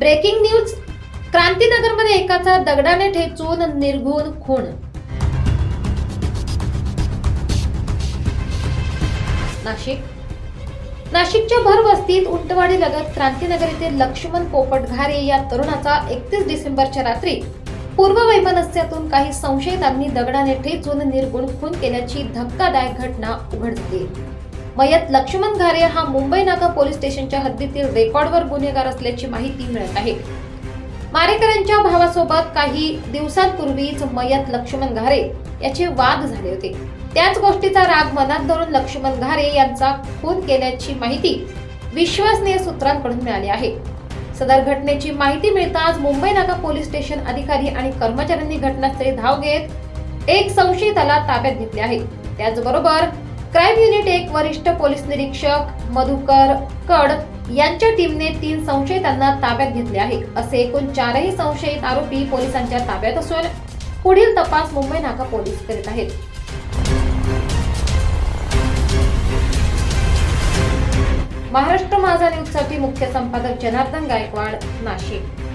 Breaking news. क्रांतीनगरमध्ये एकाचा दगडाने ठेचून निर्घुण खून. नाशिक. नाशिकच्या भर वस्तीत उंटवाडी लगत क्रांतीनगर येथील लक्ष्मण पोपट घारे या तरुणाचा एकतीस डिसेंबरच्या रात्री पूर्व वैमनस्यातून काही संशयितांनी दगडाने ठेचून निर्गुण खून केल्याची धक्कादायक घटना उघड झाली मयत लक्ष्मण घारे हा मुंबई नाका पोलीस स्टेशनच्या हद्दीतील रेकॉर्डवर गुन्हेगार असल्याची माहिती मिळत आहे. मारेकरांच्या भावासोबत काही दिवसांपूर्वीच मयत लक्ष्मण घारे याचे वाद झाले होते. त्याच गोष्टीचा राग मनात धरून लक्ष्मण घारे यांचा खून केल्याची माहिती विश्वसनीय सूत्रांकडून मिळाली आहे. सदर घटनेची माहिती मिळताच मुंबई नाका पोलीस स्टेशन अधिकारी आणि कर्मचाऱ्यांनी घटनास्थळी धाव घेत एक संशयिताला ताब्यात घेतले आहे. त्याचबरोबर क्राईम युनिट एक वरिष्ठ पोलीस निरीक्षक मधुकर कड यांच्या टीमने तीन संशयितांना ताब्यात घेतले आहे. असे एकूण चारही संशयित आरोपी पोलिसांच्या ताब्यात असून पुढील तपास मुंबई नाका पोलीस करीत आहेत. महाराष्ट्र माझा न्यूजसाठी मुख्य संपादक जनार्दन गायकवाड नाशिक.